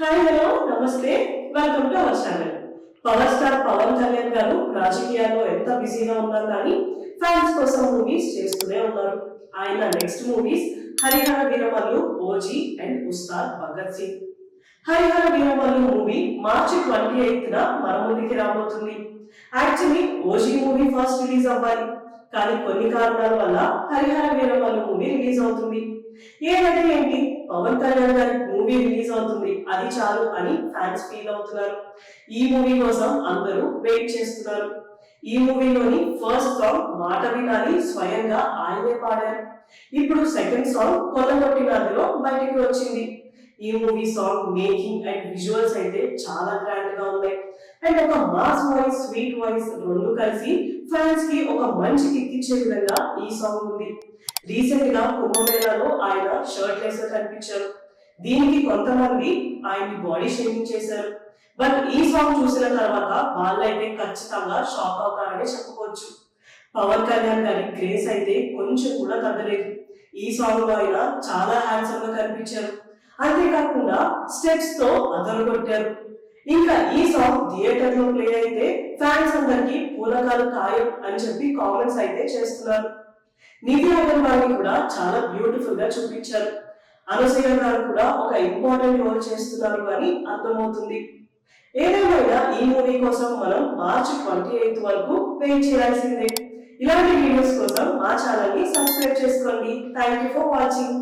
Hi hello నమస్తే welcome to our channel power star Pawan Kalyan garu రాజకీయాల్లో ఎంత బిజీగా ఉన్నారు కానీ ఫ్యాన్స్ కోసం మూవీస్ చేస్తూనే ఉన్నారు. ఆయన next movies Harihara Veeramallu OG and Ustaad Bhagat Singh Harihara Veeramallu movie March twenty eighth న మన ముందుకి రాబోతుంది. Actually OG movie first release అవ్వాలి. కానీ కొన్ని కారణాల వల్ల హరిహర వీరమల్లు మూవీ రిలీజ్ అవుతుంది. ఏదంటే ఏంటి? పవన్ కళ్యాణ్ గారి మూవీ రిలీజ్ అవుతుంది. అది చాలు అని ఫ్యాన్స్ ఫీల్ అవుతున్నారు. ఈ మూవీ కోసం అందరూ వెయిట్ చేస్తున్నారు. ఈ మూవీలోని ఫస్ట్ సాంగ్ మాట వినాలి స్వయంగా ఆయనే పాడారు. ఇప్పుడు సెకండ్ సాంగ్ కొల్లగొట్టి నదిలో బయటికి వచ్చింది. ఈ movie song making and visuals అయితే చాలా గ్రాండ్గా ఉన్నాయి. అండ్ ఒక మాస్ వాయిస్ స్వీట్ వాయిస్ రెండు కలిసి ఫ్యాన్స్కి ఒక మంచి కిక్కిచ్చే ఇచ్చే విధంగా ఈ సాంగ్ ఉంది. రీసెంట్గా కుంభమేళాలో ఆయన షర్ట్ లెస్ కనిపించారు. దీనికి కొంతమంది ఆయన బాడీ షేమింగ్ చేశారు. బట్ ఈ సాంగ్ చూసిన తర్వాత వాళ్ళైతే ఖచ్చితంగా షాక్ అవుతారని చెప్పుకోవచ్చు. పవన్ కళ్యాణ్ గారి గ్రేస్ అయితే కొంచెం కూడా తగ్గలేదు. ఈ సాంగ్లో ఆయన చాలా హ్యాండ్సమ్గా కనిపించారు. అంతేకాకుండా స్టెప్స్తో అదరు కొట్టారు ఇంకా ఈ సాంగ్ థియేటర్లో ప్లే అయితే ఫ్యాన్స్ అందరికి పూలకాలు ఖాయం అని చెప్పి కామెంట్స్ అయితే చేస్తున్నారు. నిధి అగర్వాల్ని కూడా చాలా బ్యూటిఫుల్గా చూపించారు. అనసూయ గారు కూడా ఒక ఇంపార్టెంట్ రోల్ చేస్తున్నారు అని అర్థమవుతుంది. ఏదేమైనా ఈ మూవీ కోసం మనం మార్చి ట్వంటీ ఎయిత్ వరకు వెయిట్ చేయాల్సిందే. ఇలాంటి వీడియోస్ కోసం మా ఛానల్ని సబ్స్క్రైబ్ చేసుకోండి. Thank you for watching